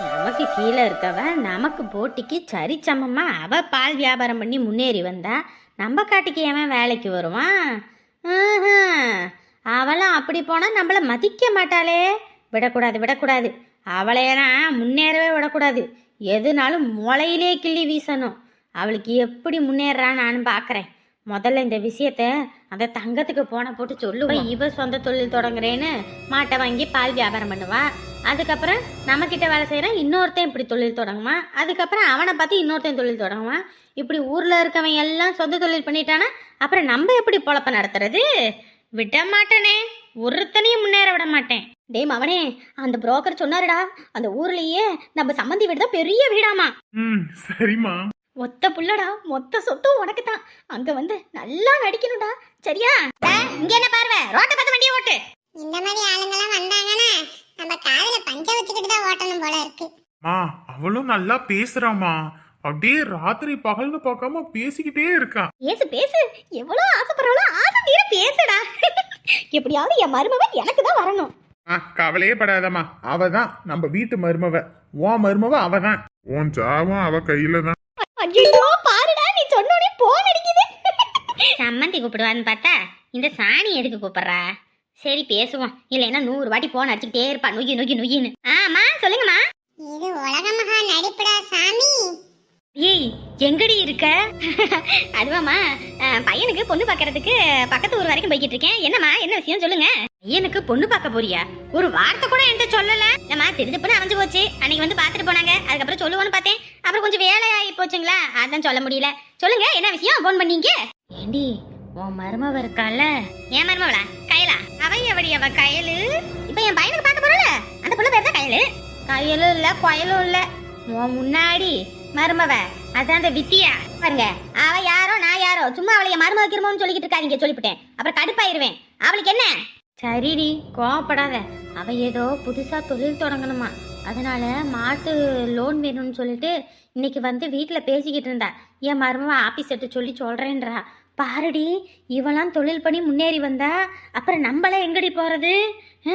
நமக்கு கீழே இருக்கவ நமக்கு போட்டிக்கு சரிச்சமமா அவ பால் வியாபாரம் பண்ணி முன்னேறி வந்தா நம்ம காட்டுக்கு ஏன் வேலைக்கு வருவான்? அவளும் அவளாம் அப்படி போனால் நம்மளை மதிக்க மாட்டாளே. விடக்கூடாது விடக்கூடாது. அவளையெல்லாம் முன்னேறவே விடக்கூடாது. எதுனாலும் முளையிலே கிள்ளி வீசணும். அவளுக்கு எப்படி முன்னேறான்னு நானும் பார்க்குறேன் முதல்ல இந்த விஷயத்த அந்த தங்கத்துக்கு போன போட்டு சொல்லுவேன் இவ சொந்த தொழில் தொடங்குறேன்னு மாட்டை வாங்கி பால் வியாபாரம் பண்ணுவா. அதுக்கப்புறம் நம்மக்கிட்ட வேலை செய்கிறான் இன்னொருத்தன் இப்படி தொழில் தொடங்குவான் அதுக்கப்புறம் அவனை பார்த்து இன்னொருத்தன் தொழில் தொடங்குவான் இப்படி ஊரில் இருக்கவன் எல்லாம் சொந்த தொழில் பண்ணிட்டானா அப்புறம் நம்ம எப்படி பொழப்ப நடத்துறது? விட மாட்டேனே. ஒருத்தனையும் முன்னேற விட மாட்டேன். டேய் மவனே அந்த புரோக்கர் சொன்னாருடா அந்த ஊர்லயே நம்ம சம்மந்தி வீடு தான் பெரிய வீடாமா. ம் சரிம்மா. ஒத்த புள்ளடா மொத்த சொத்தும் உனக்கு தான் அங்க வந்து நல்லா நடிக்கணும்டா. சரியா? இங்க என்ன பார்வை? ரோட்டை பார்த்து வண்டியை ஓட்டு. இந்த மாதிரி ஆளுங்கெல்லாம் வந்தாங்கன்னா நம்ம காதுல பஞ்ச வச்சுக்கிட்டு தான் ஓட்டணும் போல இருக்கு. மா அவளும் நல்லா பேசுறாமா அப்படியே ராத்திரி பகல்னு பார்க்காம பேசிக்கிட்டே இருக்கா. பேசு பேசு. எவ்வளோ ஆசைப்படுறவளோ ஆசை தீர பேசுடா. எப்படியாவது என் மருமவன் எனக்கு தான் வரணும். ஆ கவலையே படாதம்மா. அவ தான் நம்ம வீட்டு மருமவ. உன் மருமவ அவ தான் உன் ஜாவும் அவ கையில தான். ஐயோ பாருடா நீ சொன்னோடனே போன் அடிக்குது. சம்மந்தி கூப்பிடுவான்னு பார்த்தா இந்த சாணி எதுக்கு கூப்பிடுறா? சரி பேசுவோம். இல்லைன்னா நூறு வாட்டி போன் அடிச்சுக்கிட்டே இருப்பா. நுகி நுகி நுகின்னு ஆமா சொல்லுங்கம்மா. இது உலக மகா நடிப்புடா சாமி. ஏய் எங்கடி இருக்க? அதுவாம்மா அஹ், பையனுக்கு பொண்ணு பார்க்கறதுக்கு பக்கத்து ஊர் வரைக்கும் போய்கிட்டு இருக்கேன். என்னம்மா என்ன விஷயம் சொல்லுங்க? பையனுக்கு பொண்ணு பார்க்க போறியா? ஒரு வார்த்தை கூட என்கிட்ட சொல்லல. ஏம்மா திருதுப்புன்னு அமைஞ்சு போச்சு. அன்னைக்கு வந்து பார்த்துட்டு போனாங்க. அதுக்கப்புறம் சொல்லுவோன்னு பார்த்தேன். அப்புறம் கொஞ்சம் வேலை ஆகி போச்சுங்களா? அதான் சொல்ல முடியல. சொல்லுங்க என்ன விஷயம் ஃபோன் பண்ணீங்க? ஏண்டி உன் மருமவ இருக்கால? ஏன் மருமவளா? கயலா? அவ எவடி அவ கயலு? இப்ப என் பையனுக்கு பார்க்க போறல அந்த பொண்ணு பேர் தான் கயலு. கயலும் இல்ல கொயலும் இல்ல. உன் முன்னாடி மருமவ அதான் அந்த வித்தியா. பாருங்க அவ யாரோ நான் யாரோ சும்மா அவளைய என் மருமக கிருமம்னு சொல்லிக்கிட்டு இருக்காதீங்க சொல்லிவிட்டேன் அப்புறம் கடுப்பாயிருவேன். அவளுக்கு என்ன? சரிடி கோவப்படாத. அவ ஏதோ புதுசா தொழில் தொடங்கணுமா. அதனால மாட்டு லோன் வேணும்னு சொல்லிட்டு இன்னைக்கு வந்து வீட்டில் பேசிக்கிட்டு இருந்தா. என் மருமவ ஆபீஸ் எடுத்து சொல்லி சொல்றேன்றா. பாருடி இவளாம் தொழில் பண்ணி முன்னேறி வந்தா அப்புறம் நம்மளாம் எங்கடி போறது? ஆ?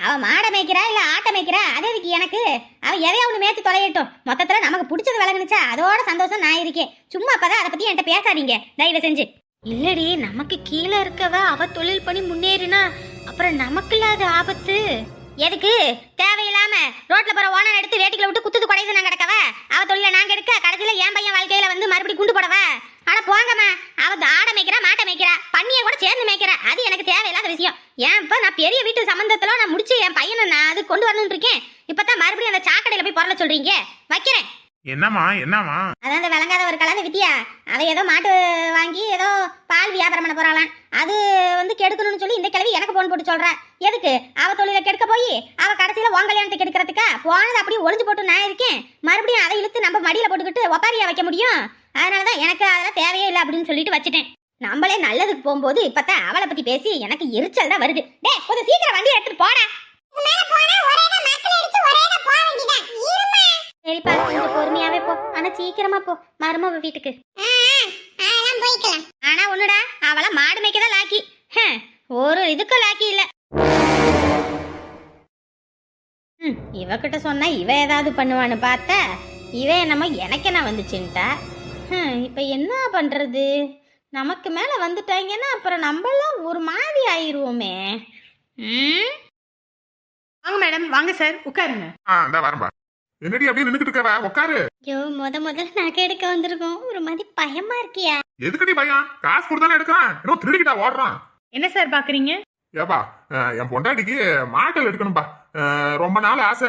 அவ மாடை மேய்க்கிறா இல்ல ஆட்டை மேய்க்கிறா? அது எதுக்கு எனக்கு? அவ எதையா ஒண்ணு மேய்ச்சி தொலையட்டும். மொத்தத்துல நமக்கு பிடிச்சது விளங்குனுச்சா அதோட சந்தோஷம் நான் இருக்கேன். சும்மா அப்பதான் அதை பத்தி என்கிட்ட பேசாதீங்க. தயவு செஞ்சு. இல்லடி நமக்கு கீழே இருக்கவ அவ தொழில் பண்ணி முன்னேறினா அப்புறம் நமக்கு இல்லாத ஆபத்து. எதுக்கு? தேவையில்லாம ரோட்ல போற ஓனர் எடுத்து வேட்டிகளை விட்டு குத்துது குடையுது நான் கிடக்கவ? அவ தொழில நாங்க எடுக்க கடைசியில என் பையன் வாழ்க்கையில வந்து மறுபடியும் குண்டு போடவ? ஆனா போங்கம்மா. அவ ஆடை மேய்க்கிறா மாட்டை மேய்க்கிறா பண்ணியை கூட சேர்ந்து மேய்க்கிறா. அது எனக்கு தேவையில்லாத விஷயம் ஏன் இப்ப நான் பெரிய வீட்டு சம்பந்தத்துல நான் முடிச்சு என் பையனை நான் அது கொண்டு வரணும்னு இருக்கேன். இப்பதான் மறுபடியும் அந்த சாக்கடையில போய் பொருள சொல்றீங்க. வைக்கிறேன். என்னம்மா என்னம்மா? அதான் அந்த விளங்காத ஒரு கலந்த வித்தியா? அவ ஏதோ மாட்டு வாங்கி ஏதோ பால் வியாபாரம் பண்ண போறாளாம். அது வந்து கெடுக்கணும்னு சொல்லி இந்த கிழவி எனக்கு போன் போட்டு சொல்றா. எதுக்கு? அவ தொழிலை கெடுக்க போய் அவ கடைசியில உன் கல்யாணத்தை கெடுக்கிறதுக்கா? போனது அப்படியே ஒளிஞ்சு போட்டு நான் இருக்கேன். மறுபடியும் அதை இழுத்து நம்ம மடியில போட்டுக்கிட்டு ஒப்பாரியா வைக்க முடியும்? அதனாலதான் எனக்கு அதெல்லாம் தேவையே இல்லை அப்படின்னு சொல்லிட்டு வச்சுட்டேன். நம்மளே நல்லதுக்கு போகும்போது இப்பதான் அவளை பத்தி பேசி எனக்கு எரிச்சல் தான் வருது. டே கொஞ்சம் சீக்கிரம் வண்டி எடுத்துட்டு போடா. சரிப்பா கொஞ்சம் பொறுமையாவே போ. ஆனா சீக்கிரமா போ மருமவ வீட்டுக்கு. ஆனா ஒண்ணுடா அவள மாடு மேய்க்கதான் லாக்கி. ஒரு இதுக்கும் லாக்கி இல்ல. ம், இவகிட்ட சொன்னா இவ ஏதாவது பண்ணுவான்னு பார்த்தா இவ என்னமோ எனக்கு என்ன வந்துச்சுன்ட்டா இப்ப என்ன பண்றது? நமக்கு மேல வந்துட்டாங்கன்னா அப்புறம் நம்மளாம் ஒரு மாதிரி ஆயிருவோமே. ம்? வாங்க மேடம் வாங்க சார் உட்காருங்க. ஆ இந்த வரம்பா என்னடி அப்படியே நின்னுக்கிட்டு இருக்கவ? உட்காரு. ஐயோ முத முதல்ல நகை எடுக்க வந்திருக்கோம். ஒரு மாதிரி பயமா இருக்கியா? எதுக்கடி பையன் காசு கொடுத்தானே எடுக்கிறான். இன்னும் திருடிக்கிட்டா ஓடுறான். என்ன சார் பாக்குறீங்க? ஏப்பா என் பொண்டாட்டிக்கு மாட்டல் எடுக்கணும்பா. ரொம்ப நாள் ஆசை.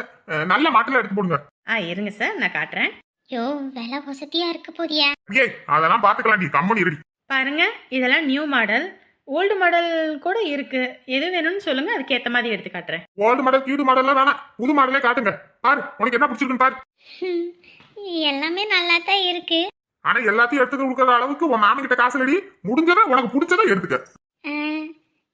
நல்ல மாட்டல எடுத்து போடுங்க. ஆ இருங்க சார் நான் காட்டுறேன். ஐயோ விலை வசதியா இருக்க போதியா? ஏய் அதெல்லாம் பாத்துக்கலாம் நீ கம்மனி இருடி. பாருங்க இதெல்லாம் நியூ மாடல் ஓல்டு மாடல் கூட இருக்கு. எது வேணும்னு சொல்லுங்க அதுக்கு ஏத்த மாதிரி எடுத்து காட்டுறேன். ஓல்டு மாடல் கியூடு மாடல்லாம் வேணாம். புது மாடலே காட்டுங்க. பாரு உனக்கு என்ன பிடிச்சிருக்குன்னு பாரு. எல்லாமே நல்லா தான் இருக்கு. ஆனா எல்லாத்தையும் எடுத்து கொடுக்கற அளவுக்கு உன் மாமன் கிட்ட காசு இல்லடி முடிஞ்சதை உனக்கு பிடிச்சதை எடுத்துக்க.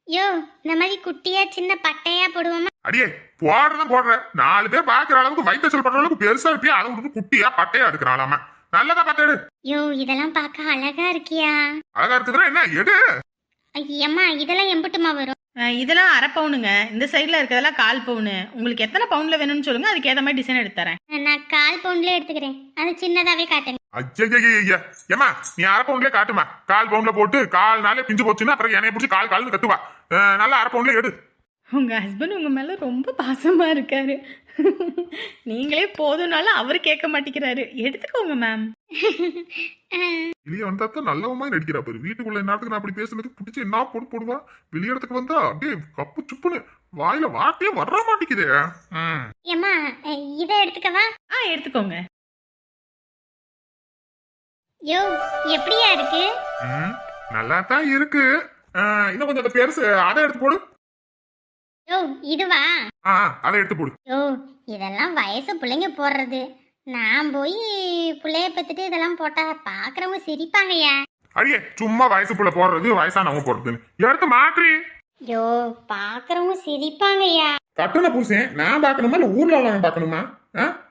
யோ இந்த மாதிரி குட்டியா சின்ன பட்டையா போடுவோமா? அடியே போடுறதான் போடுற. நாலு பேர் பாக்குற அளவுக்கு வைத்தச்சல் பண்ற அளவுக்கு பெருசா இருப்பியா? அதை விட்டு குட்டியா பட்டையா எடுக்கிறாளாம நல்லதா பார்த்து எடு. யோ இதெல்லாம் பார்க்க அழகா இருக்கியா? அழகா இருக்குதுன்னா என்ன? எடு. ஐயம்மா இதெல்லாம் எம்புட்டுமா வரும்? இதெல்லாம் அரை பவுனுங்க. இந்த சைடில் இருக்கிறதெல்லாம் கால் பவுனு. உங்களுக்கு எத்தனை பவுனில் வேணும்னு சொல்லுங்கள் அதுக்கு ஏற்ற மாதிரி டிசைன் எடுத்து தரேன் நான் கால் பவுண்ட்ல எடுத்துக்கிறேன். அது சின்னதாவே காட்டுங்க. ஐயா ஏமா நீ அரை பவுண்ட்லயே காட்டுமா? கால் பவுண்ட்ல போட்டு கால் நாளே பிஞ்சு போச்சுன்னா அப்புறம் என்னைய பிடிச்சி கால் கால்னு கத்துவா. நல்லா அரை பவுண்ட்ல எடு. உங்கள் ஹஸ்பண்ட் உங்கள் மேலே ரொம்ப பாசமாக இருக்காரு. நீங்களே போதும்னாலும் அவர் கேட்க மாட்டேங்கிறாரு. எடுத்துக்கோங்க மேம் வெளியே வந்தா தான் நல்லவமா நடிக்கிறா பாரு. வீட்டுக்குள்ள நேரத்துக்கு நான் அப்படி பேசுனதுக்கு பிடிச்சி என்ன போட்டு போடுவா? வெளியிடத்துக்கு வந்தா அப்படியே கப்பு சுப்புன்னு வாயில வார்த்தையே வர மாட்டேங்குதே. ம். ஏம்மா இதை எடுத்துக்கவா? ஆ எடுத்துக்கோங்க. யோ எப்படியா இருக்கு? நல்லா தான் இருக்கு. இன்னும் கொஞ்சம் அந்த பெருசு அதை எடுத்து போடு. யோ இதுவா? ஆ அதை எடுத்து போடு யோ இதெல்லாம் வயசு பிள்ளைங்க போடுறது. நான் போய் பிள்ளைய பத்துட்டு இதெல்லாம் போட்டா பாக்குறவங்க சிரிப்பாங்கய்யா. அடியே சும்மா வயசு புள்ள போடுறது வயசானவங்க போடுறதுன்னு. எடுத்து மாற்றி. யோ பாக்குறவங்க சிரிப்பாங்கய்யா. கட்டுன புருஷன் நான் பார்க்கணுமா இல்ல ஊர்ல உள்ளவன் பார்க்கணுமா?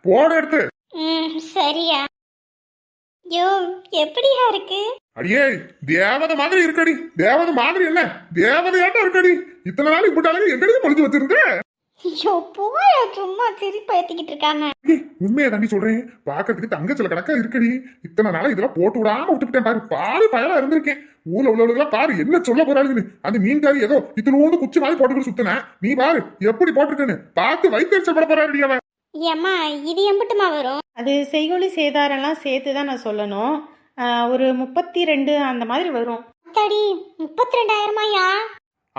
போட எடுத்து. ம் சரியா. யோ எப்படியா இருக்கு? அடியே தேவதை மாதிரி இருக்கடி. தேவதை மாதிரி என்ன? தேவதையாட்டம் இருக்கடி. இத்தனை நாள் இப்படி அளவு எங்கடி முடிஞ்சு வச்சிருந்த. ஐயோ போயா சும்மா சிரிப்பு ஏத்திக்கிட்டு இருக்காம. உண்மையை தாண்டி சொல்றேன். பாக்கிறதுக்கு தங்கச்சில கணக்கா இருக்கடி. இத்தனை நாளா இதெல்லாம் போட்டு விடாம விட்டுக்கிட்டேன் பாரு. பாரு பயலா இருந்திருக்கேன். ஊர்ல உள்ளவங்க பாரு என்ன சொல்ல போறாளுன்னு. அந்த மீன்காரி ஏதோ இத்தனோண்டு குச்சி மாதிரி போட்டுக்கிட்டு சுத்தின. நீ பாரு எப்படி போட்டிருக்கேன்னு. பார்த்து வயிற்றுச்சல் பட போறாடி அவன். இது எம்பிட்டுமா வரும்? அது செய்கொலி சேதாரெல்லாம் சேர்த்து தான் நான் சொல்லணும். ஒரு முப்பத்தி ரெண்டு அந்த மாதிரி வரும். அத்தாடி முப்பத்தி ரெண்டாயிரமாயா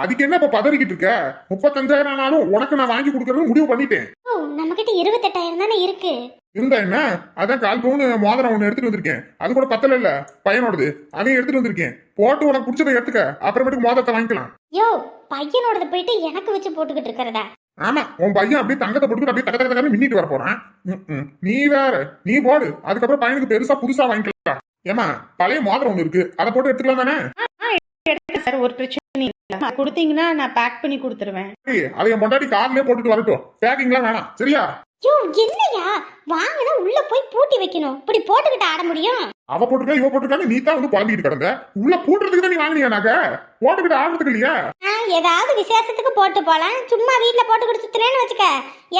அதுக்கு என்ன இப்ப பதறிக்கிட்டு இருக்க? முப்பத்தஞ்சாயிரம் ஆனாலும் உனக்கு நான் வாங்கி கொடுக்கறது முடிவு பண்ணிட்டேன். ஓ நம்ம கிட்ட இருபத்தெட்டாயிரம் தானே இருக்கு? இருந்தா என்ன? அதான் கால் பவுன் மோதிரம் ஒண்ணு எடுத்துட்டு வந்திருக்கேன். அது கூட பத்தல இல்ல? பையனோடது. அதையும் எடுத்துட்டு வந்திருக்கேன். போட்டு உனக்கு பிடிச்சதை எடுத்துக்க. அப்புறமேட்டுக்கு மோதிரத்தை வாங்கிக்கலாம். யோ பையனோடத போயிட்டு எனக்கு வச்சு போட்டுக்கிட்டு இருக்கிறதா? ஆமா உன் பையன் அப்படியே தங்கத்தை போட்டுக்கிட்டு அப்படியே தக்க தக்க தக்கன்னு மின்னிட்டு வர போறான். ம், ம். நீ வேற நீ போடு. அதுக்கப்புறம் பையனுக்கு பெருசா புதுசா வாங்கிக்கலாம். ஏமா பழைய மோதிரம் ஒண்ணு இருக்கு. அதை போட்டு எடுத்துக்கலாம் தானே? எடுத்து சார். ஒரு பிரச்சனை இல்லை. கொடுத்தீங்கன்னா நான் பேக் பண்ணி கொடுத்துருவேன். அதை என் பொண்டாட்டி கார்லயே போட்டுட்டு வரட்டும். பேக்கிங்லாம் வேணாம். சரியா? யோ என்னையா? வாங்கினா உள்ள போய் பூட்டி வைக்கணும். இப்படி போட்டுக்கிட்டு ஆட முடியும்? அவ போட்டுருக்கா இவ போட்டுருக்கான்னு நீ தான் வந்து புலம்பிட்டு கிடந்த. உள்ள பூட்டுறதுக்கு தான் நீ வாங்கினியா நாக்க போட்டுக்கிட்டு ஆடுறதுக்கு இல்லையா? ஏதாவது விசேஷத்துக்கு போட்டு போலாம். சும்மா வீட்ல போட்டுக்கிட்டு சுத்துறேன்னு வச்சுக்க.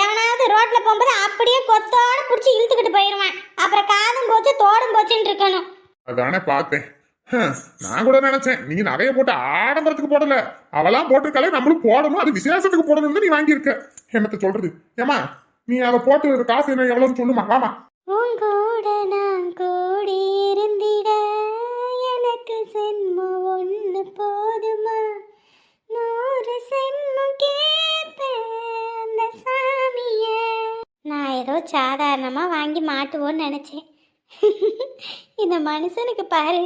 எவனாவது ரோட்ல போகும்போது அப்படியே கொத்தோட புடிச்சு இழுத்துக்கிட்டு போயிருவேன். அப்புறம் காதும் போச்சு தோடும் போச்சுன்னு இருக்கணும். அதானே பார்த்தேன். நான் கூட நினைச்சேன் நீ நகைய போட்டு ஆடம்பரத்துக்கு போடல. அவெல்லாம் போட்டிருக்காலே நம்மளும் போடணும். அது விசேஷத்துக்கு போடணும்னு நீ வாங்கியிருக்க. என்னத்த சொல்றது? ஏமா நீ அதை போட்டு காசு என்ன எவ்வளவுன்னு சொல்லுமா? வாமா. நான் ஏதோ சாதாரணமா வாங்கி மாட்டுவோன்னு நினைச்சேன். இந்த மனுஷனுக்கு பாரு.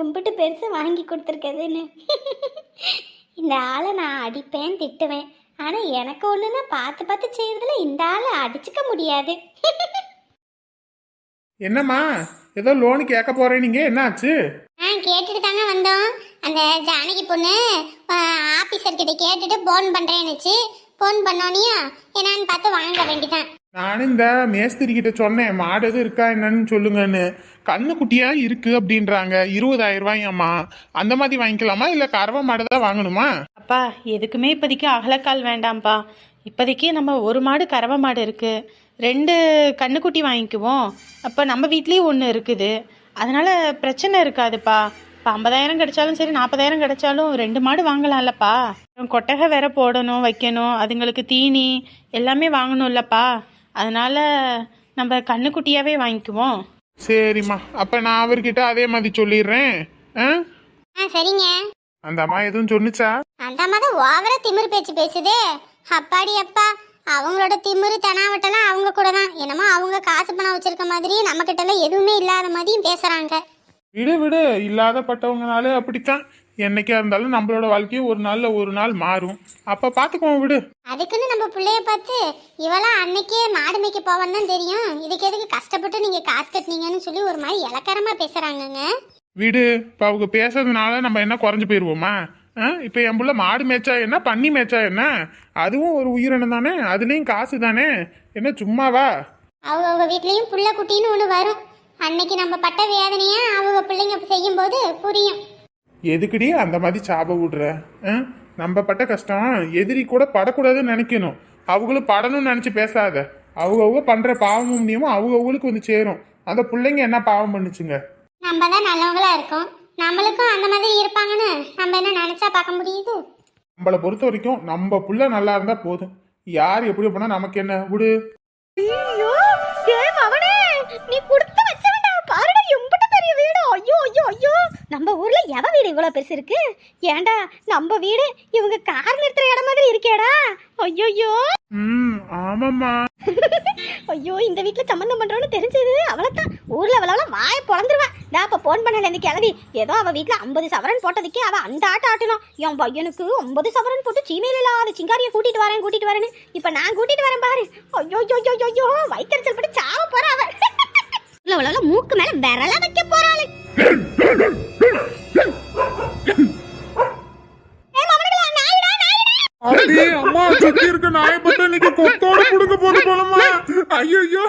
எம்பிட்டு பெருசு வாங்கி கொடுத்துருக்கதுன்னு இந்த ஆளை நான் அடிப்பேன் திட்டுவேன். ஆனா எனக்கு ஒண்ணுன்னா பார்த்து பார்த்து செய்யறதுல இந்த ஆளை அடிச்சுக்க முடியாது. என்னம்மா? ஏதோ லோனு கேட்க போறேன் நீங்க? என்னாச்சு ஆ கேட்டுட்டு தாங்க வந்தோம். அந்த ஜானகி பொண்ணு ஆபீசர் கிட்ட கேட்டுட்டு போன் பண்றேன்னுச்சு போன் பண்ணோனியா என்னன்னு பார்த்து வாங்க வேண்டிதான். நானும் இந்த மேஸ்திரி கிட்ட சொன்னேன் மாடு எதுவும் இருக்கா என்னன்னு சொல்லுங்கன்னு. கண்ணுக்குட்டியா இருக்கு அப்படின்றாங்க. இருபதாயிரம் ரூபாயம்மா அந்த மாதிரி வாங்கிக்கலாமா? இல்ல கறவை மாடு தான் வாங்கணுமா? அப்பா எதுக்குமே இப்போதைக்கு அகலக்கால் வேண்டாம்ப்பா. இப்போதைக்கு நம்ம ஒரு மாடு கறவை மாடு இருக்குது ரெண்டு கண்ணுக்குட்டி வாங்கிக்குவோம். அப்போ நம்ம வீட்லேயும் ஒன்று இருக்குது. அதனால் பிரச்சனை இருக்காதுப்பா. இப்போ ஐம்பதாயிரம் கிடைச்சாலும் சரி நாற்பதாயிரம் கிடைச்சாலும் ரெண்டு மாடு வாங்கலாம்லப்பா. கொட்டகை வேற போடணும் வைக்கணும். அதுங்களுக்கு தீனி எல்லாமே வாங்கணும்லப்பா. அதனால் நம்ம கண்ணுக்குட்டியாகவே வாங்கிக்குவோம். சரிம்மா. அப்ப நான் அவர்கிட்ட அதே மாதிரி சொல்லிடுறேன். ஆ? ஆ சரிங்க. அந்த அம்மா எதுவும் சொன்னுச்சா? அந்த அம்மா தான் ஓவரா திமிரு பேச்சு பேசுதே. அப்பாடி அப்பா அவங்களோட திமிரு தெனாவட்டெல்லாம் அவங்க கூட தான். என்னமோ அவங்க காசு பணம் வச்சிருக்க மாதிரி நம்ம கிட்ட எல்லாம் எதுவுமே இல்லாத மாதிரியும் பேசுறாங்க. விடு விடு. இல்லாதப்பட்டவங்கனாலே அப்படித்தான். என்னைக்கா இருந்தாலும் நம்மளோட வாழ்க்கையும் ஒரு நாள்ல ஒரு நாள் மாறும். அப்ப பாத்துக்குவோம் விடு. அதுக்குன்னு நம்ம பிள்ளைய பார்த்து இவெல்லாம் அன்னைக்கே மாடு மேய்க்க போவான்னு தான் தெரியும். இதுக்கு எதுக்கு கஷ்டப்பட்டு நீங்க காசு கட்டினீங்கன்னு சொல்லி ஒரு மாதிரி இலக்காரமா பேசுறாங்கங்க. விடு. இப்ப அவங்க பேசுறதுனால நம்ம என்ன குறைஞ்சு போயிருவோமா? ஆ? இப்ப என் புள்ள மாடு மேய்ச்சா என்ன? பண்ணி மேய்ச்சா என்ன? அதுவும் ஒரு உயிரினம் தானே? அதுலயும் காசு தானே? என்ன சும்மாவா? அவங்க அவங்க வீட்லயும் புள்ள குட்டின்னு ஒன்று வரும். அன்னைக்கு நம்ம பட்ட வேதனையை அவங்க பிள்ளைங்க செய்யும்போது புரியும். எதுக்குடி அந்த மாதிரி சாப விடுற? ஆ? நம்ம பட்ட கஷ்டம். எதிரி கூட படக்கூடாதுன்னு நினைக்கணும். அவங்களும் படணும்னு நினைச்சு பேசாத. அவங்கவுங்க பண்ற பாவம் புண்ணியமும் அவங்கவுங்களுக்கு வந்து சேரும். அந்த பிள்ளைங்க என்ன பாவம் பண்ணுச்சுங்க? நம்ம தான் நல்லவங்களா இருக்கோம். நம்மளுக்கும் அந்த மாதிரி இருப்பாங்கன்னு நம்ம என்ன நினைச்சா பார்க்க முடியுது? நம்மளை பொறுத்த வரைக்கும் நம்ம புள்ள நல்லா இருந்தா போதும். யார் எப்படி போனா நமக்கு என்ன? விடு. ஐயோ டேய் மவனே நீ கொடுத்து ஐயோ ஐயோ நம்ம ஊர்ல எவ வீடு இவ்வளவு பெருசு இருக்கு? ஏன்டா நம்ம வீடு இவங்க கார் நிறுத்துற இடம் மாதிரி இருக்கேடா. ஐயோ ம் ஆமாம்மா. ஐயோ இந்த வீட்ல சம்மந்தம் பண்றோன்னு தெரிஞ்சது. அவளைத்தான் ஊர்ல அவளால வாய பொழந்துருவா நான் அப்ப போன் பண்ணல இந்த கிழவி ஏதோ அவ வீட்ல ஐம்பது சவரன் போட்டதுக்கே அவ அந்த ஆட்டம் ஆட்டணும் என் பையனுக்கு ஐம்பது சவரன் போட்டு சீமையில இல்லாத சிங்காரியை கூட்டிட்டு வரேன் கூட்டிட்டு வரேன்னு. இப்ப நான் கூட்டிட்டு வரேன் பாரு. ஐயோ ஐயோ ஐயோ வயிற்றுச்சல் பட்டு சாவ போறா அவ. இல்ல அவளால மூக்கு மேல விரல வைக்க போறாளே. ஏய் அம்மா சுத்தி இருக்க நாயை பத்தி இன்னைக்கு கொத்தோட புடுங்க போது போலமா ஐயோ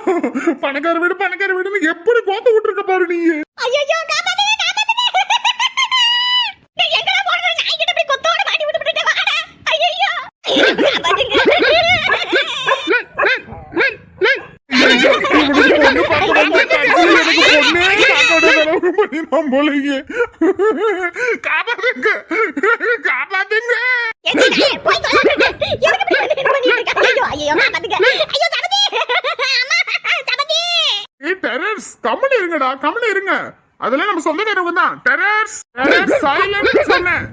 பணக்கார வீடு பணக்கார வீடுன்னு எப்படி கோத்த விட்டுருக்க பாரு நீ ஐயையோ, காப்பாத்துங்க, காப்பாத்துங்க. டேய், எங்கடா போடுற? நாய்கிட்ட இப்படி கொத்தோட மாட்டி விட்டு விட்டுட்டே வாடா. ஐயையோ. காப்பாத்துங்க. ஐயோ, இவனுக்கு பொண்ணு பார்க்க வந்து கடைசியில எனக்கு பொண்ணே பார்க்காத அளவுக்கு பண்ணிடுவான் போலயே. காப்பாத்துங்க காப்பாத்துங்க ஏச்சி, நாயே, போய் தொலைங்க. எதுக்கு இப்படி வந்து இது பண்ணிட்டு இருக்க? ஐயோ, ஐயோ, காப்பாத்துங்க. ஐயோ, சமந்தி. அம்மா, சமந்தி. ஏய் கம்மன் இருங்கடா கம்மன் இருங்க. அதெல்லாம் நம்ம சொந்தக்காரங்க தான் டெரர்ஸ் டெரர்ஸ் சைலண்ட் சொன்னேன்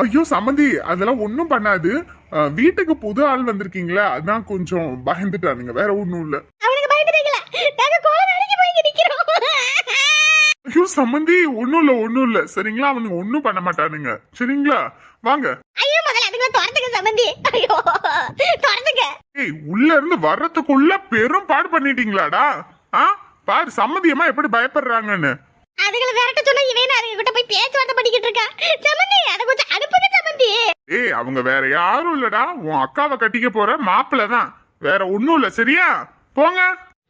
ஐயோ சம்மந்தி அதெல்லாம் ஒண்ணும் பண்ணாது. வீட்டுக்கு புது ஆள் வந்திருக்கீங்களா அதான் கொஞ்சம் பயந்துட்டானுங்க. வேற ஒண்ணும் இல்ல. ஐயோ சம்மந்தி ஒண்ணும் இல்ல ஒண்ணும் இல்ல. சரிங்களா? அவனுங்க ஒண்ணும் பண்ண மாட்டானுங்க. சரிங்களா? வாங்க. ஐயோ, முதல்ல அதுங்களை துரத்துங்க, சமந்தி. ஐயோ, துரத்துங்க. ஏய் உள்ள இருந்து வர்றதுக்குள்ள பெரும் பாடு பண்ணிட்டீங்களாடா? ஆ? பாரு சம்மதியமா எப்படி பயப்படுறாங்கன்னு. அதுகளை விரட்ட சொன்னா இவன் அதுங்க கிட்ட போய் பேச்சுவார்த்தை பண்ணிக்கிட்டு இருக்கா? சமந்தி அதை கொஞ்சம் அனுப்புங்க சமந்தி. ஏய் அவங்க வேற யாரும் இல்லடா. உன் அக்காவை கட்டிக்க போற மாப்பிள்ள தான். வேற ஒண்ணும் இல்ல சரியா? போங்க.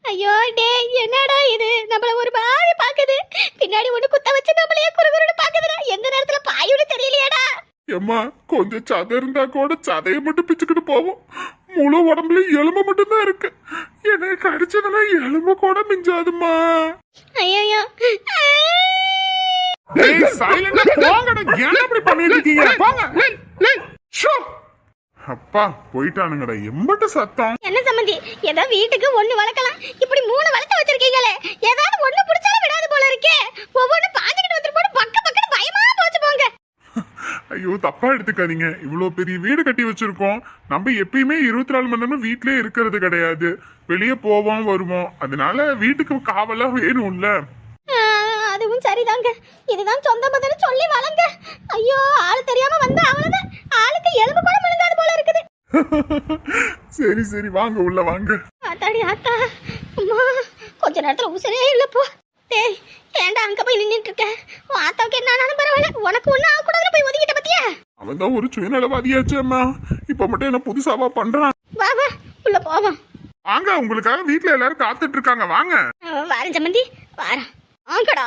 ஐயோ டேய் என்னடா இது? நம்மள ஒரு மாதிரி பாக்குது பின்னாடி ஒண்ணு குத்த வச்சு நம்மளையே குறுகுறுன்னு பாக்குதுடா எந்த நேரத்துல பாயுன்னு தெரியலையாடா. ஏம்மா கொஞ்சம் சதை இருந்தா கூட சதையை மட்டும் பிச்சுக்கிட்டு போவோம். முழு உடம்புல எலும்பு மட்டும்தான் இருக்கு. என்னை கடிச்சதுன்னா எலும்பு கூட மிஞ்சாதும்மா. ஐயோ. அப்பா போயிட்டானுங்கடா. எம்பட்ட சத்தம். என்ன சம்பந்தி? ஏதோ வீட்டுக்கு ஒண்ணு வளர்க்கலாம். இப்படி மூணு வளர்த்து வச்சிருக்கீங்களே. ஏதாவது ஒண்ணு பிடிச்சாலும் விடாது போல இருக்கே. ஒவ்வொன்னு பாஞ்சுக்கிட்டு வந்துட்டு போட்டு பக்க பக்கன்னு பயமா போச்சு போங்க ஐயோ தப்பா எடுத்துக்காதீங்க. இவ்வளவு பெரிய வீடு கட்டி வச்சிருக்கோம். நம்ம எப்பயுமே இருபத்தி நாலு மணி நேரமும் வீட்லயே இருக்கிறது கிடையாது. வெளியே போவோம் வருவோம். அதனால வீட்டுக்கு காவலா வேணும்ல. அதுவும் சரிதாங்க. இதுதான் சொந்த பதில் சொல்லி வளங்க. ஐயோ ஆள் தெரியாம வந்தா அவ்வளவுதான் ஆளுக்கு எலும்பு கூட முழுங்காது போல இருக்குது. சரி சரி. வாங்க உள்ள வாங்க. ஆத்தாடி ஆத்தா. அம்மா கொஞ்ச நேரத்துல உசரே இல்ல போ. டேய் ஏன்டா அங்க போய் நின்னுட்டு இருக்க ஆத்தாவுக்கு என்ன ஆனாலும் பரவாயில்ல. உனக்கு ஒண்ணு ஆகக்கூடாதுன்னு போய் ஒதுக்கிட்ட பத்தியா? அவன் தான் ஒரு சுயநலவாதியாச்சு அம்மா. இப்ப மட்டும் என்ன புதுசாவா பண்றான்? வா வா உள்ள போவோம். வாங்க உங்களுக்காக வீட்ல எல்லாரும் காத்துட்டு இருக்காங்க. வாங்க. வாரன் சம்மந்தி. வாரம் ஆங்கடா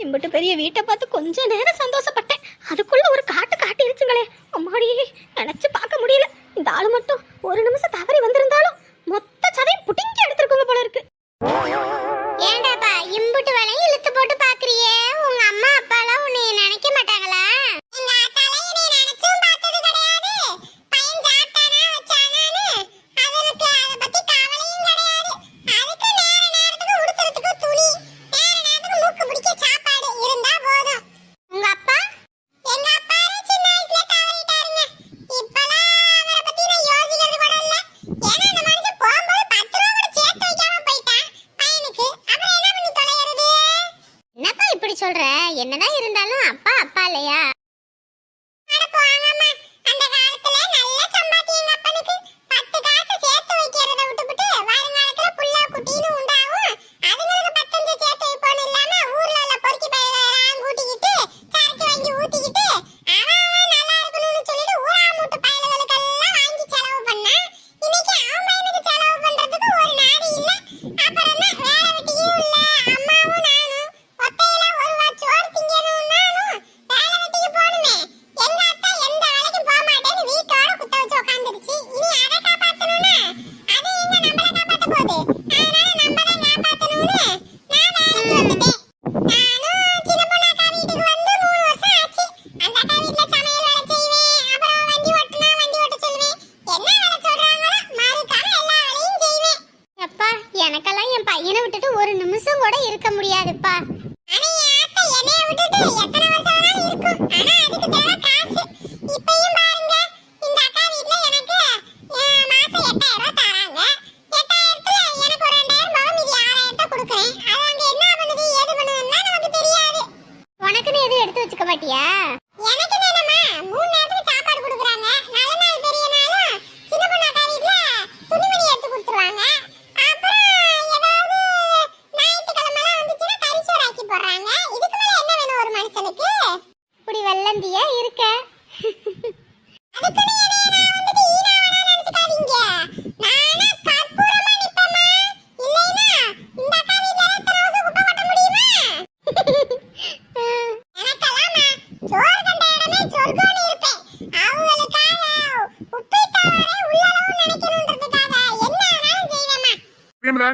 இம்பிட்டு பெரிய வீட்டை பார்த்து கொஞ்ச நேரம் சந்தோஷப்பட்டேன். அதுக்குள்ள ஒரு காட்டு காட்டிருச்சுங்களே அம்மாடி நினைச்சு பார்க்க முடியல. இந்த ஆளு மட்டும் ஒரு நிமிஷம் தவறி வந்திருந்தாலும் மொத்த சதையும் புட்டிங்கி எடுத்திருக்கோங்க போல இருக்கு. ஏண்டாப்பா இம்புட்டு வேலையும் இப்படி சொல்ற? என்னதான் இருந்தாலும் அப்பா அப்பா இல்லையா அட போங்கம்மா அந்த காலத்துல நல்ல சம்பாத்தி எங்க அப்பனுக்கு பத்து காசு சேர்த்து வைக்கிறத விட்டுவிட்டு வருங்காலத்துல புள்ள குட்டின்னு உண்டாகும் அதுங்களுக்கு பத்தஞ்சு சேர்த்து வைப்போன்னு இல்லாம ஊர்ல உள்ள பொறுக்கி பயிரெல்லாம் கூட்டிக்கிட்டு சரக்கு வாங்கி ஊத்திக்கிட்டு அவன் அவன் நல்லா இருக்கணும்னு சொல்லிட்டு ஊரா மூட்டு பயல்களுக்கெல்லாம் வாங்கி செலவு பண்ணா இன்னைக்கு அவன் பையனுக்கு செலவு பண்றதுக்கு ஒரு நாடு இல்ல அப்புறம் என்ன வேலை வெட்டியும் இல்ல அம்மாவும் நானும் ஒத்தையா வரும்ல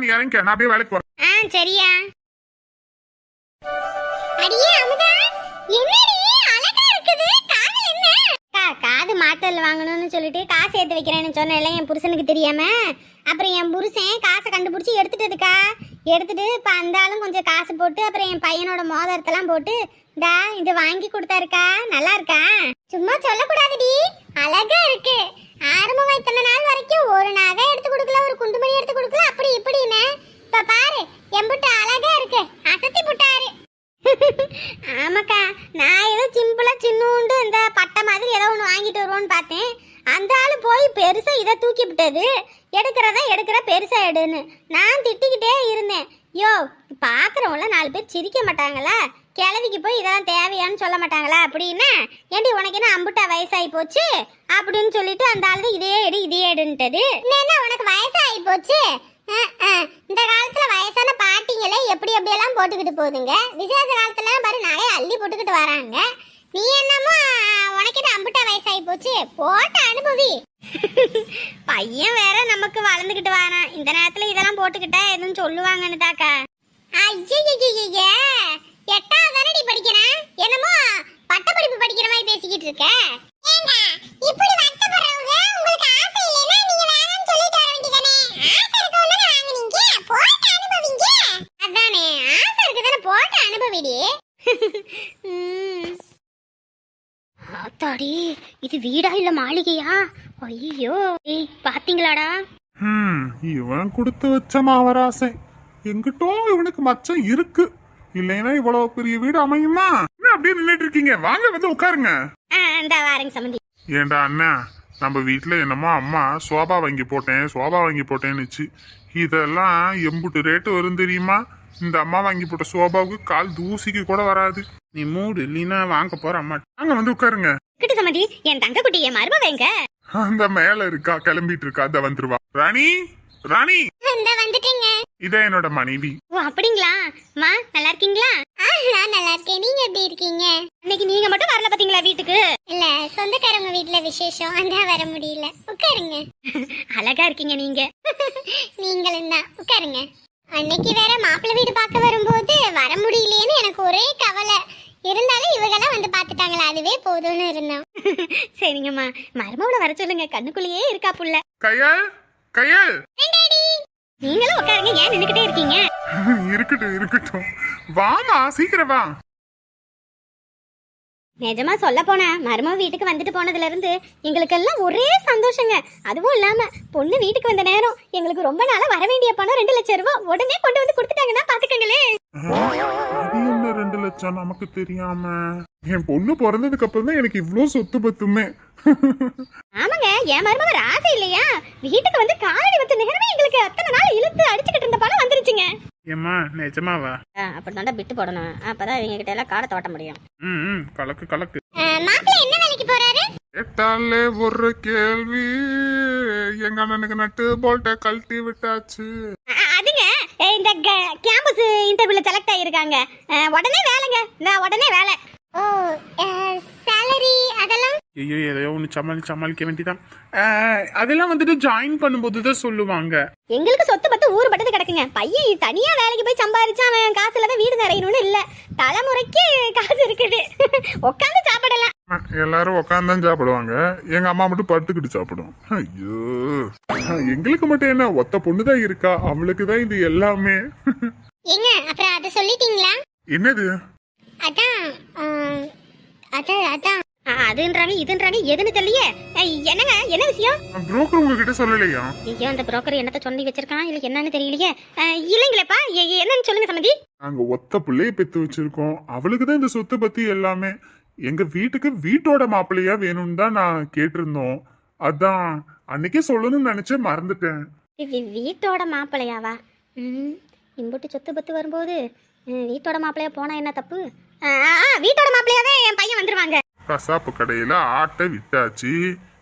நீ நான் போய் வேலைக்கு போறேன். ஆ சரியா. அடியே அமுதா என்னடி அழகா இருக்குது. காது என்ன? அக்கா, காது மாத்தல் வாங்கணும்னு சொல்லிட்டு காசு எடுத்து வைக்கிறேன்னு சொன்னேன்ல என் புருஷனுக்கு தெரியாம. அப்புறம் என் புருஷன் காசை கண்டுபிடிச்சி எடுத்துட்டதுக்கா? எடுத்துட்டு இப்போ அந்த ஆளும் கொஞ்சம் காசு போட்டு அப்புறம் என் பையனோட மோதிரத்தெல்லாம் போட்டு டா இது வாங்கி கொடுத்தாருக்கா? நல்லா இருக்கா? சும்மா சொல்லக்கூடாதுடி. அழகா இருக்கு. ஆரம்பம் இத்தனை நாள் வரைக்கும் ஒரு நகை எடுத்து கொடுக்கல ஒரு குண்டுமணி எடுத்து கொடுக்கல அப்படி இப்படின்னு. இப்ப பாரு எம்புட்டு அழகா இருக்கு. அசத்தி புட்டாரு. ஆமாக்கா நான் ஏதோ சிம்பிளா சின்னூண்டு இந்த பட்டை மாதிரி ஏதோ ஒன்று வாங்கிட்டு வருவோன்னு பார்த்தேன். அந்த ஆள் போய் பெருசா இதை தூக்கி விட்டது. எடுக்கிறதா எடுக்கிற பெருசா எடுன்னு. நான் திட்டிக்கிட்டே இருந்தேன். யோ பார்க்குறவங்கள நாலு பேர் சிரிக்க மாட்டாங்களா? கிழவிக்கு போய் இதெல்லாம் தேவையான்னு சொல்ல மாட்டாங்களா? அப்படின்னு ஏண்டி உனக்கு என்ன அம்புட்டா வயசாகி போச்சு? அப்படின்னு சொல்லிட்டு அந்த ஆளு இதே எடு இதே எடுன்ட்டது என்ன உனக்கு வயசாகி போச்சு? இந்த காலத்துல வயசான பாட்டிங்களே எப்படி எப்படியெல்லாம் போட்டுக்கிட்டு போகுதுங்க? விசேஷ காலத்துல பாரு நகைய அள்ளி போட்டுக்கிட்டு வராங்க. நீ என்னமோ உனக்கு என்ன அம்புட்டா வயசாகி போச்சு? போட்ட அனுபவி. பையன் வேற நமக்கு வளர்ந்துக்கிட்டு வரான். இந்த நேரத்துல இதெல்லாம் போட்டுக்கிட்டா எதுவும் சொல்லுவாங்கன்னு தாக்கா ஐயய்யய்யய்ய எட்டாவது தானடி படிக்கிறேன் என்னமோ பட்டப்படிப்பு படிக்கிற மாதிரி பேசிக்கிட்டு இருக்க. ஏங்க இப்படி வருத்தப்படுறவங்க உங்களுக்கு ஆசை இல்லைன்னா நீங்க வேணாம்னு சொல்லிட்டு வர வேண்டியதானே? ஆசை இருக்கவங்க வாங்குனீங்க. போட்டு அனுபவிங்க. அதானே ஆசை இருக்குதானே போட்டு அனுபவிடி. ம். ஆத்தாடி இது வீடா இல்ல மாளிகையா? ஐயோ ஏய் பாத்தீங்களாடா? இவன் கொடுத்து வச்ச மாவராசை. எங்கிட்டோ இவனுக்கு மச்சம் இருக்கு. இல்லைன்னா இவ்வளவு பெரிய வீடு அமையுமா? என்ன அப்படியே நின்னுட்டு இருக்கீங்க? வாங்க வந்து உட்காருங்க. வாரங்க ஏண்டா அண்ணா நம்ம வீட்ல என்னமோ அம்மா சோபா வாங்கி போட்டேன் சோபா வாங்கி போட்டேன்னுச்சு. இதெல்லாம் எம்புட்டு ரேட்டு வரும் தெரியுமா? இந்த அம்மா வாங்கி போட்ட சோபாவுக்கு கால் தூசிக்கு கூட வராது. நீ மூடு இல்லைன்னா வாங்க போற அம்மா. வாங்க வந்து உட்காருங்க. கிட்ட என் தங்க குட்டி என் மரும வைங்க அந்த மேல இருக்கா கிளம்பிட்டு இருக்கா அத வந்துருவா. ராணி ராணி. இந்த வந்துட்டேங்க. இதான் என்னோட மனைவி. ஓ அப்படிங்களா? மா நல்லா இருக்கீங்களா? ஆ நான் நல்லா இருக்கேன். நீங்க எப்படி இருக்கீங்க? இன்னைக்கு நீங்க மட்டும் வரல பாத்தீங்களா வீட்டுக்கு? இல்ல சொந்தக்காரங்க வீட்ல விசேஷம். அதான் வர முடியல. உட்காருங்க. அழகா இருக்கீங்க நீங்க. நீங்களும் தான். உட்காருங்க. அன்னைக்கு வேற மாப்பிள்ளை வீடு பார்க்க வரும்போது வர முடியலையேன்னு எனக்கு ஒரே கவலை. இருந்தாலும் இவங்கெல்லாம் வந்து பார்த்துட்டாங்களா? அதுவே போதும்னு இருந்தோம். சரிங்கம்மா. மருமவளை வர சொல்லுங்க. கண்ணுக்குள்ளேயே இருக்கா புள்ள. கையால்? கையால்? நீங்களும் உட்காருங்க. ஏன் நின்னுக்கிட்டே இருக்கீங்க? இருக்கட்டும் இருக்கட்டும். வாமா சீக்கிரம் வா. நிஜமா சொல்ல போனா மருமக வீட்டுக்கு வந்துட்டு போனதுல இருந்து எங்களுக்கெல்லாம் ஒரே சந்தோஷங்க. அதுவும் இல்லாம பொண்ணு வீட்டுக்கு வந்த நேரம் எங்களுக்கு ரொம்ப நாளா வர வேண்டிய பணம் ரெண்டு லட்சம் ரூபாய் உடனே கொண்டு வந்து கொடுத்துட்டாங்கன்னா பாத்துக்கங்களே ரெண்டு லட்சம்? நமக்கு தெரியாம. என் பொண்ணு பிறந்ததுக்கு அப்புறம் தான் எனக்கு இவ்ளோ சொத்து பத்துமே. ஆமாங்க என் மருமக ராசி இல்லையா? வீட்டுக்கு வந்து காலடி வச்ச நேரமே எங்களுக்கு அத்தனை நாள் இழுத்து அடிச்சுக்கிட்டு இருந்த பணம் வந்துருச்சுங்க. ஏம்மா நிஜமாவா? அப்படி தாண்டா பிட்டு போடணும். அப்பதான் இவங்க கிட்ட எல்லாம் காடை தோட்ட முடியும். ம் கலக்கு கலக்கு. மாப்பிள்ளை என்ன வேலைக்கு போறாரு? கேட்டாலே ஒரு கேள்வி. எங்க அண்ணனுக்கு நட்டு போல்ட்ட கழட்டி விட்டாச்சு. அதுங்க இந்த கேம்பஸ் இன்டர்வியூல செலக்ட் ஆகியிருக்காங்க அஹ் உடனே வேலைங்க. இந்த உடனே வேலை. ஓ சேலரி அதெல்லாம்? ஐயோ எதையோ ஒன்று சமாளி சமாளிக்க வேண்டியதான் அஹ், அதெல்லாம் வந்துட்டு ஜாயின் பண்ணும்போது தான் சொல்லுவாங்க. எங்களுக்கு சொத்து பத்து ஊர் பட்டது கிடக்குங்க. பையன் தனியா வேலைக்கு போய் சம்பாரிச்சு அவன் காசுல தான் வீடு நிறையணும்னு இல்ல. தலைமுறைக்கு காசு இருக்குது. உட்காந்து சாப்பிடலாம். எல்லாரும் உட்காந்து சாப்பிடுவாங்க. எங்க அம்மா மட்டும் படுத்துக்கிட்டு சாப்பிடும். ஐயோ. எங்களுக்கு மட்டும் என்ன ஒத்த பொண்ணுதான் இருக்கா? அவளுக்கு தான் இது எல்லாமே. ஏங்க அப்புறம் அதை சொல்லிட்டீங்களா? என்னது? அதான் அதான். அதான் அதுன்றாங்க இதுன்றாங்க எதுன்னு தெரியலையே. என்னங்க என்ன விஷயம்? புரோக்கர் உங்ககிட்ட சொல்லலையா? ஐயோ அந்த புரோக்கர் என்னத்த சொல்லி வச்சிருக்கான்? இல்ல என்னன்னு தெரியலையே. இல்லைங்களேப்பா என்னன்னு சொல்லுங்க சம்மந்தி நாங்க ஒத்த பிள்ளைய பெத்து வச்சிருக்கோம். அவளுக்கு தான் இந்த சொத்து பத்தி எல்லாமே. எங்க வீட்டுக்கு வீட்டோட மாப்பிள்ளையா வேணும்னு தான் நான் கேட்டிருந்தோம். அதான் அன்னைக்கே சொல்லணும்னு நினைச்சேன் மறந்துட்டேன். வீட்டோட மாப்பிள்ளையாவா? இம்புட்டு சொத்து பத்து வரும்போது வீட்டோட மாப்பிள்ளையா போனா என்ன தப்பு? வீட்டோட மாப்பிள்ளையாவே என் பையன் வந்துருவாங்க. கசாப்பு கடையில ஆட்டை விட்டாச்சு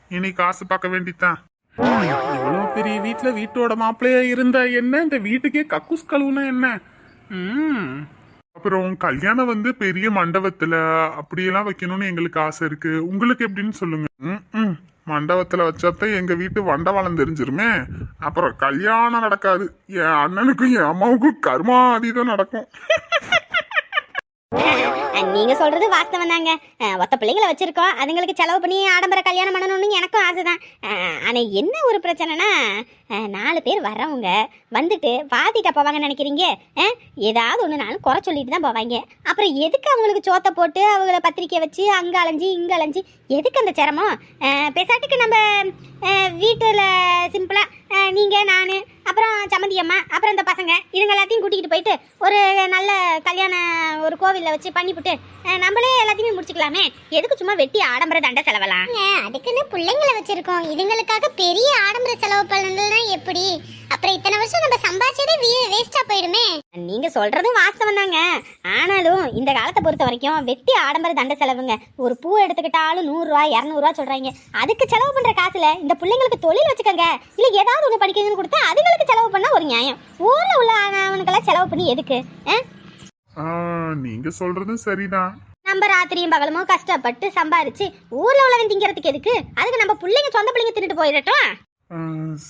இனி காசு பார்க்க வேண்டித்தான். இவ்வளோ பெரிய வீட்டுல வீட்டோட மாப்பிள்ளையா இருந்தா என்ன? இந்த வீட்டுக்கே கக்கூஸ் கழுவுனா என்ன? ம். அப்புறம் கல்யாணம் வந்து பெரிய மண்டபத்துல அப்படியெல்லாம் வைக்கணும்னு எங்களுக்கு ஆசை இருக்கு. உங்களுக்கு எப்படின்னு சொல்லுங்க. ம், மண்டபத்துல வச்சாத்தான் எங்க வீட்டு வண்டவாளம் தெரிஞ்சிருமே. அப்புறம் கல்யாணம் நடக்காது. என் அண்ணனுக்கும் என் அம்மாவுக்கும் கர்மாதீதம் நடக்கும். Yeah. நீங்க சொல்றது வாஸ்தவம் தாங்க. ஒத்த பிள்ளைங்களை வச்சிருக்கோம். அதுங்களுக்கு செலவு பண்ணி ஆடம்பர கல்யாணம் பண்ணணும்னு எனக்கும் ஆசைதான். தான் ஆனா என்ன ஒரு பிரச்சனைனா நாலு பேர் வர்றவங்க வந்துட்டு வாத்திட்ட போவாங்கன்னு நினைக்கிறீங்க? ஏதாவது ஒன்று நாளும் குறை சொல்லிட்டு தான் போவாங்க. அப்புறம் எதுக்கு அவங்களுக்கு சோத்தை போட்டு அவங்கள பத்திரிக்கை வச்சு அங்கே அலைஞ்சு இங்கே அலைஞ்சு எதுக்கு அந்த சிரமம்? பெசாட்டுக்கு நம்ம வீட்டில் சிம்பிளாக நீங்கள் நான் அப்புறம் சம்மந்தி அம்மா அப்புறம் இந்த பசங்க இதுங்க எல்லாத்தையும் கூட்டிகிட்டு போயிட்டு ஒரு நல்ல கல்யாண ஒரு கோவிலில் வச்சு பண்ணிவிட்டு அஹ், நம்மளே எல்லாத்தையுமே முடிச்சுக்கலாமே. எதுக்கு சும்மா வெட்டி ஆடம்பர தண்டை செலவலாம் அதுக்குன்னு பிள்ளைங்களை வச்சிருக்கோம். இதுங்களுக்காக பெரிய ஆடம்பர செலவு பண்ணணும்னா எப்படி? அப்புறம் இத்தனை வருஷம் நம்ம சம்பாதிச்சதே வேஸ்டா போயிடுமே. நீங்க சொல்றதும் வாஸ்தவம் தாங்க. ஆனாலும் இந்த காலத்தை பொறுத்த வரைக்கும் வெட்டி ஆடம்பர தண்டை செலவுங்க. ஒரு பூ எடுத்துக்கிட்டாலும் நூறுரூவா இரநூறுவா சொல்றாங்க. அதுக்கு செலவு பண்ற காசுல இந்த பிள்ளைங்களுக்கு தொழில் வச்சுக்கோங்க. இல்ல ஏதாவது ஒன்று படிக்கிறதுன்னு கொடுத்தா அதுங்களுக்கு செலவு பண்ணா ஒரு நியாயம். ஊர்ல உள்ள அவனுக்கெல்லாம் செலவு பண்ணி எதுக்கு? ஆ, நீங்க சொல்றதும் சரிதான். நம்ம ராத்திரியும் பகலுமோ கஷ்டப்பட்டு சம்பாரிச்சு ஊர்ல உள்ளவன் திங்கிறதுக்கு எதுக்கு? அதுக்கு நம்ம பிள்ளைங்க சொந்த பிள்ளைங்க தின்னுட்டு போயிடட்டும். ஆ,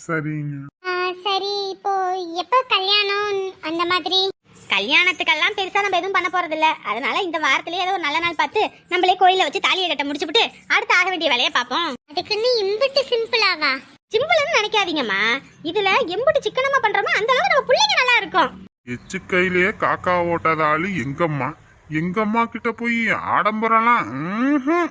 சரிங்க. ஆ, சரி இப்போ எப்போ கல்யாணம் அந்த மாதிரி? கல்யாணத்துக்கெல்லாம் பெருசா நம்ம எதுவும் பண்ண போறது இல்ல அதனால இந்த வாரத்திலேயே ஏதோ ஒரு நல்ல நாள் பார்த்து நம்மளே கோயில வச்சு தாலியை கட்ட முடிச்சுப்புட்டு அடுத்து ஆக வேண்டிய வேலையை பார்ப்போம். அதுக்குன்னு இம்பிட்டு சிம்பிளாவா? சிம்பிள்னு நினைக்காதீங்கம்மா. இதுல எம்புட்டு சிக்கனமா பண்றோமோ அந்த அளவுக்கு நம்ம பிள்ளைங்க நல்லா இருக்கும். எச்சு கையிலேயே காக்கா ஓட்டாத ஆளு எங்கம்மா எங்கம்மா கிட்ட போய் ஆடம்பரம்லாம் ம்ஹும்.